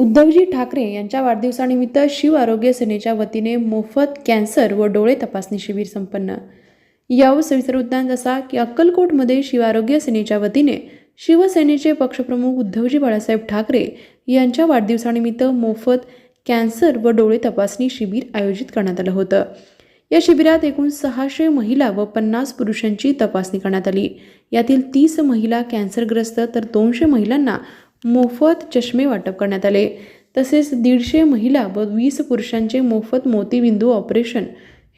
उद्धवजी ठाकरे यांच्या वाढदिवसानिमित्त शिव आरोग्य सेनेच्या वतीने मोफत कॅन्सर व डोळे तपासणी शिबिर संपन्न. यावर सविस्तर वृत्तांत असा की अक्कलकोटमध्ये शिव आरोग्य सेनेच्या वतीने शिवसेनेचे पक्षप्रमुख उद्धवजी बाळासाहेब ठाकरे यांच्या वाढदिवसानिमित्त मोफत कॅन्सर व डोळे तपासणी शिबिर आयोजित करण्यात आलं होतं. या शिबिरात एकूण सहाशे महिला व पन्नास पुरुषांची तपासणी करण्यात आली. यातील तीस महिला कॅन्सरग्रस्त तर दोनशे महिलांना मोफत चष्मे वाटप करण्यात आले. तसेच दीडशे महिला व वीस पुरुषांचे मोफत मोतीबिंदू ऑपरेशन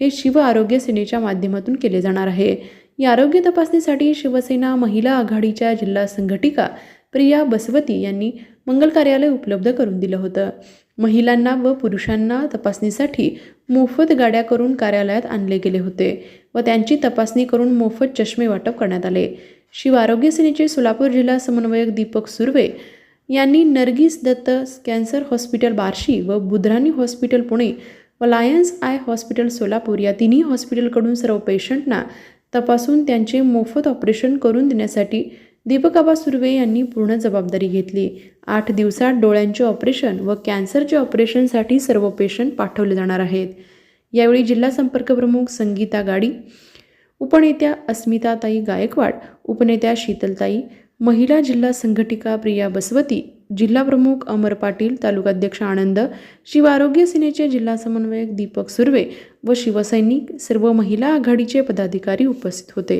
हे शिव आरोग्य सेनेच्या माध्यमातून केले जाणार आहे. या आरोग्य तपासणीसाठी शिवसेना महिला आघाडीच्या जिल्हा संघटिका प्रिया बसवती यांनी मंगल कार्यालय उपलब्ध करून दिलं होतं. महिलांना व पुरुषांना तपासणीसाठी मोफत गाड्या करून कार्यालयात आणले गेले होते व त्यांची तपासणी करून मोफत चष्मे वाटप करण्यात आले. शिव आरोग्य सेनेचे सोलापूर जिल्हा समन्वयक दीपक सुर्वे यांनी नर्गिस दत्त कॅन्सर हॉस्पिटल बार्शी व बुधराणी हॉस्पिटल पुणे व लायन्स आय हॉस्पिटल सोलापूर या तिन्ही हॉस्पिटलकडून सर्व पेशंटना तपासून त्यांचे मोफत ऑपरेशन करून देण्यासाठी दीपकाबा सुर्वे यांनी पूर्ण जबाबदारी घेतली. आठ दिवसात डोळ्यांचे ऑपरेशन व कॅन्सरचे ऑपरेशनसाठी सर्व पेशंट पाठवले जाणार आहेत. यावेळी जिल्हा संपर्क प्रमुख संगीता गाडी उपनेत्या अस्मिताताई गायकवाड उपनेत्या शीतलताई महिला जिल्हा संघटिका प्रिया बसवती जिल्हा प्रमुख अमर पाटील तालुकाध्यक्ष आनंद शिव आरोग्य सेनेचे जिल्हा समन्वयक दीपक सुर्वे व शिवसैनिक सर्व महिला आघाडीचे पदाधिकारी उपस्थित होते.